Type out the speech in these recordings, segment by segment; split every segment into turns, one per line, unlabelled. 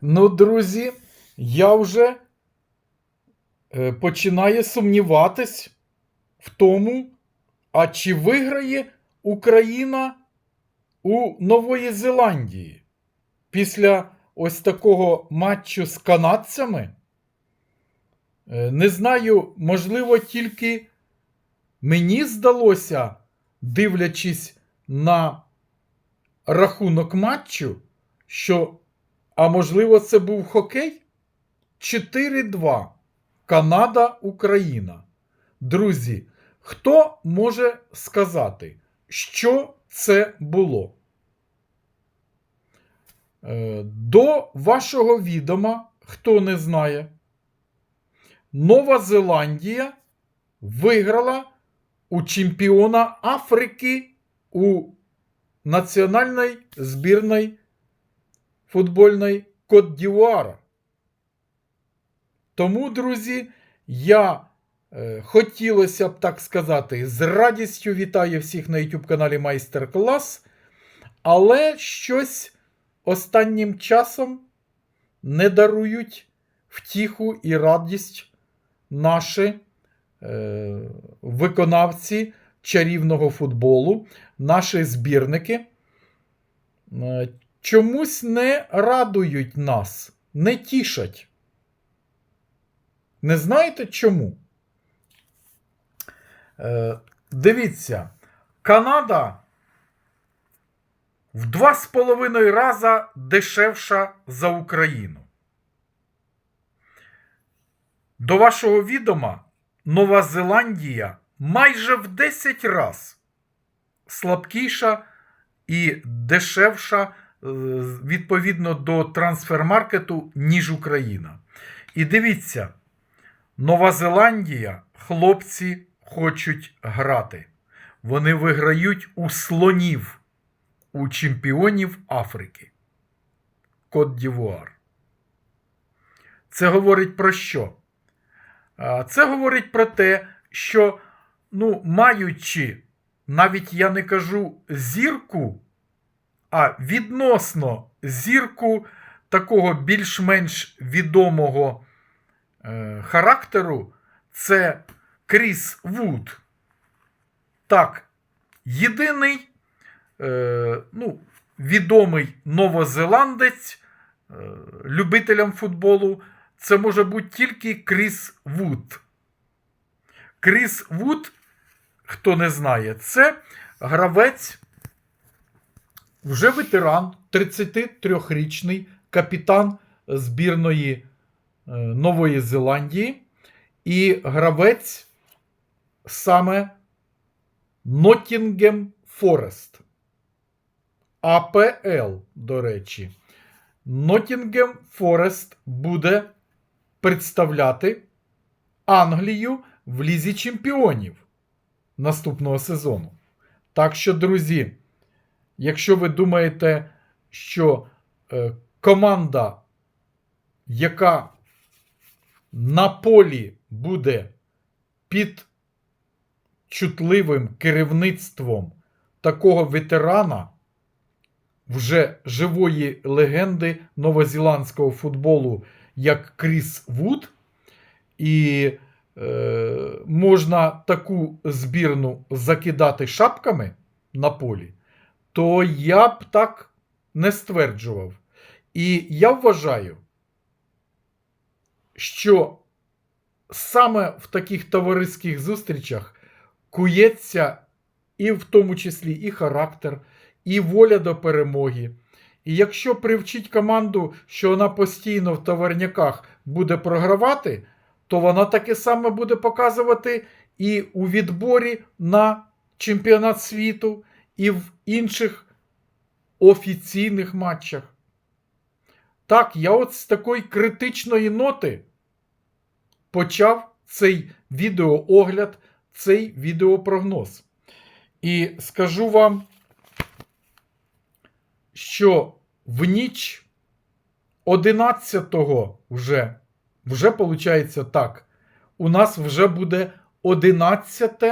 Ну, друзі, я вже е, починаю сумніватись в тому, а чи виграє Україна у Нової Зеландії після ось такого матчу з канадцями. Е, Не знаю, можливо, тільки мені здалося, дивлячись на рахунок матчу, що, а можливо, це був хокей? 4-2. Канада, Україна. Друзі, хто може сказати, що це було? Е, До вашого відома, хто не знає, Нова Зеландія виграла у чемпіона Африки у національної збірної футбольної Кот Дівуара. Тому, друзі, я е, хотілося б так сказати, з радістю вітаю всіх на YouTube каналі Майстер Клас, але щось останнім часом не дарують втіху і радість наші е, виконавці чарівного футболу, наші збірники. Чомусь не радують нас, не тішать. Не знаєте чому? Е, дивіться, Канада в два з половиною раза дешевша за Україну. До вашого відома, Нова Зеландія майже в 10 раз слабкіша і дешевша відповідно до трансфермаркету, ніж Україна. І дивіться, Нова Зеландія, хлопці хочуть грати. Вони виграють у слонів, у чемпіонів Африки. Кот Дівуар. Це говорить про що? Це говорить про те, що, ну, маючи, навіть я не кажу зірку, а відносно зірку такого більш-менш відомого е, характеру, це Кріс Вуд. Так, єдиний е, ну, відомий новозеландець е, любителям футболу. Це може бути тільки Кріс Вуд. Кріс Вуд, хто не знає, це гравець, вже ветеран, 33-річний капітан збірної е, Нової Зеландії і гравець саме Ноттінгем Форест. АПЛ, до речі. Ноттінгем Форест буде представляти Англію в Лізі Чемпіонів наступного сезону. Так що, друзі, якщо ви думаєте, що е, команда, яка на полі буде під чутливим керівництвом такого ветерана, вже живої легенди новозеландського футболу, як Кріс Вуд, і е, можна таку збірну закидати шапками на полі, то я б так не стверджував. І я вважаю, що саме в таких товариських зустрічах кується і в тому числі і характер, і воля до перемоги. І якщо привчить команду, що вона постійно в товарняках буде програвати, то вона таке саме буде показувати і у відборі на чемпіонат світу, і в інших офіційних матчах. Так, я от з такої критичної ноти почав цей відеоогляд, цей відеопрогноз. І скажу вам, що в ніч 11-го вже, вже виходить так, у нас вже буде 11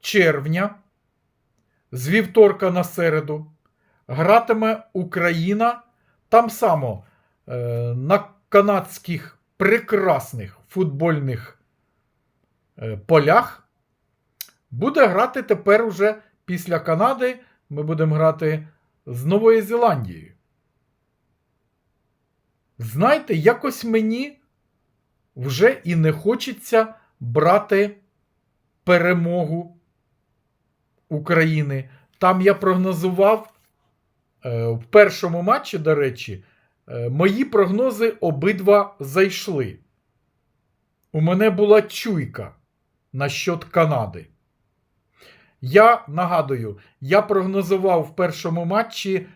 червня з вівторка на середу. Гратиме Україна там само е, на канадських прекрасних футбольних е, полях буде грати тепер уже після Канади. Ми будемо грати з Новою Зеландією. Знаєте, якось мені вже і не хочеться брати перемогу України. Там я прогнозував е, в першому матчі, до речі, е, мої прогнози обидва зайшли. У мене була чуйка насчет Канади. Я нагадую, я прогнозував в першому матчі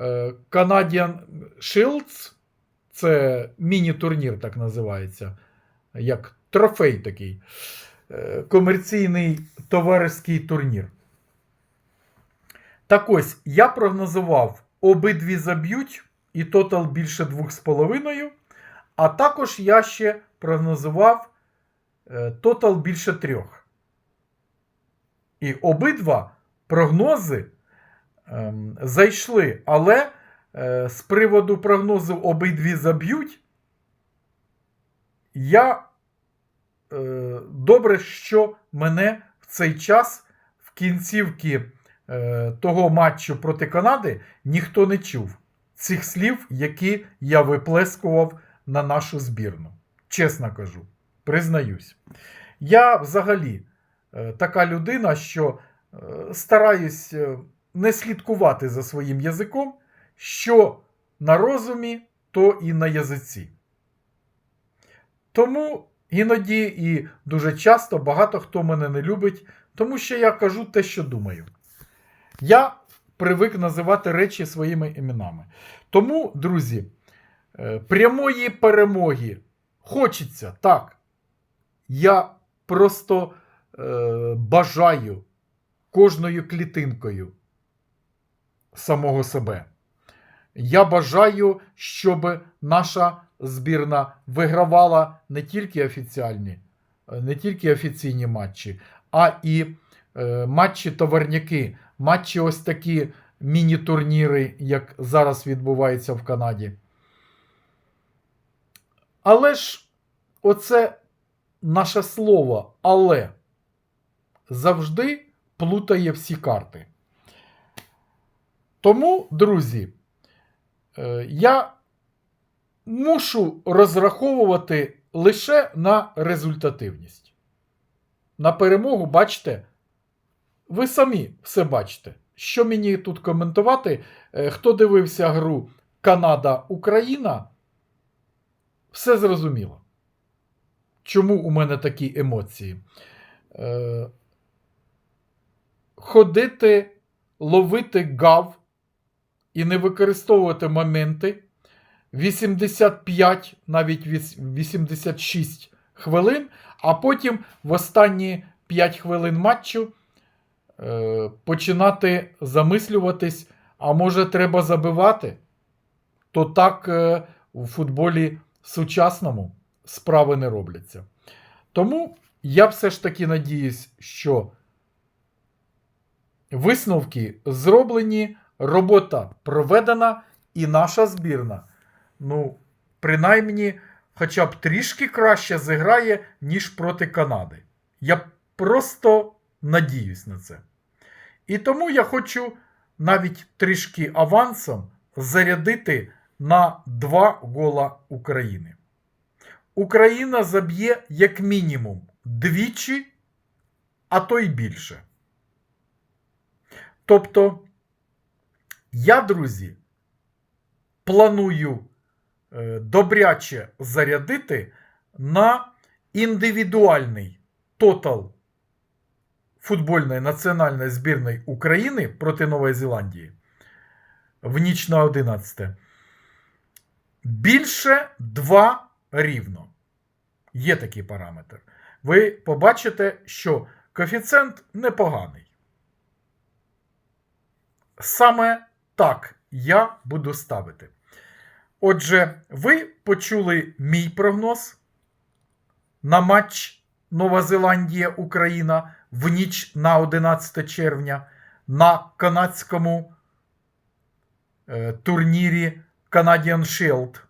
е, Canadian Shields. Це міні-турнір, так називається, як трофей такий. Е, комерційний товариський турнір. Так ось, я прогнозував обидві заб'ють і тотал більше 2,5. А також я ще прогнозував е, тотал більше трьох. І обидва прогнози ем, зайшли. Але е, з приводу прогнозу обидві заб'ють, я е, добре, що мене в цей час в кінцівці е, того матчу проти Канади ніхто не чув цих слів, які я виплескував на нашу збірну. Чесно кажу, признаюсь. Я взагалі е, така людина, що е, стараюсь е, не слідкувати за своїм язиком, що на розумі, то і на язиці. Тому іноді і дуже часто багато хто мене не любить, тому що я кажу те, що думаю. Я привик називати речі своїми іменами. Тому, друзі, е, прямої перемоги хочеться так. Я просто е, бажаю кожною клітинкою самого себе. Я бажаю, щоб наша збірна вигравала не тільки офіціальні, е, не тільки офіційні матчі, а і е, матчі товарняки, матчі ось такі міні-турніри, як зараз відбувається в Канаді. Але ж оце наше слово, але завжди плутає всі карти. Тому, друзі, е, я мушу розраховувати лише на результативність. На перемогу, бачите, ви самі все бачите. Що мені тут коментувати? Е, Хто дивився гру Канада-Україна, все зрозуміло. Чому у мене такі емоції? Е, Ходити, ловити гав і не використовувати моменти 85, навіть 86 хвилин, а потім в останні 5 хвилин матчу починати замислюватись, а може треба забивати? То так е, у футболі сучасному справи не робляться. Тому я все ж таки надіюсь, що висновки зроблені, робота проведена, і наша збірна, ну, принаймні, хоча б трішки краще зіграє, ніж проти Канади. Я просто надіюсь на це. І тому я хочу навіть трішки авансом зарядити на два гола України. Україна заб'є як мінімум двічі, а то й більше. Тобто, я, друзі, планую е, добряче зарядити на індивідуальний тотал футбольної національної збірної України проти Нової Зеландії в ніч на 11. Більше 2 рівно. Є такий параметр. Ви побачите, що коефіцієнт непоганий. Саме так я буду ставити. Отже, ви почули мій прогноз на матч Нова Зеландія-Україна в ніч на 11 червня на канадському е, турнірі Canadian Shield.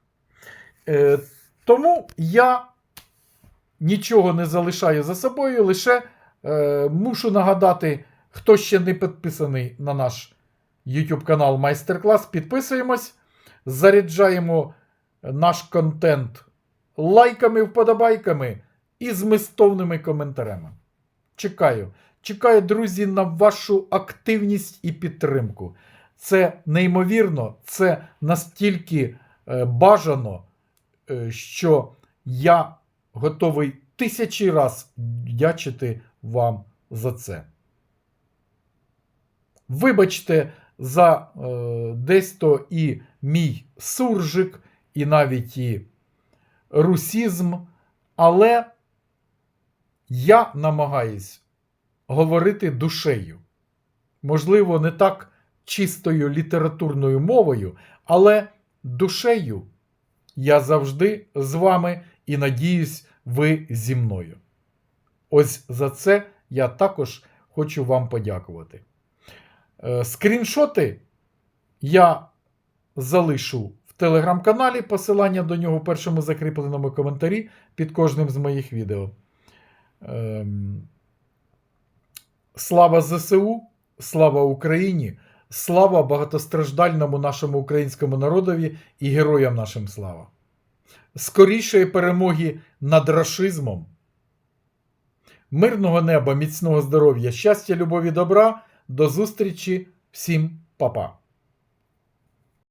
Е, тому я нічого не залишаю за собою, лише е, мушу нагадати, хто ще не підписаний на наш YouTube канал Майстер-клас, підписуємось, заряджаємо наш контент лайками, вподобайками і змістовними коментарями. Чекаю. Чекаю, друзі, на вашу активність і підтримку. Це неймовірно, це настільки е, бажано, е, що я готовий тисячі раз дячити вам за це. Вибачте за е, десь то і мій суржик, і навіть і русізм, але я намагаюсь говорити душею. Можливо, не так чистою літературною мовою, але душею я завжди з вами і надіюсь, ви зі мною. Ось за це я також хочу вам подякувати. Е, Скріншоти я залишу в телеграм-каналі. Посилання до нього в першому закріпленому коментарі під кожним з моїх відео. Ем, Слава ЗСУ, слава Україні, слава багатостраждальному нашому українському народові і героям нашим слава. Скорішої перемоги над рашизмом, мирного неба, міцного здоров'я, щастя, любові, добра. До зустрічі всім, па-па.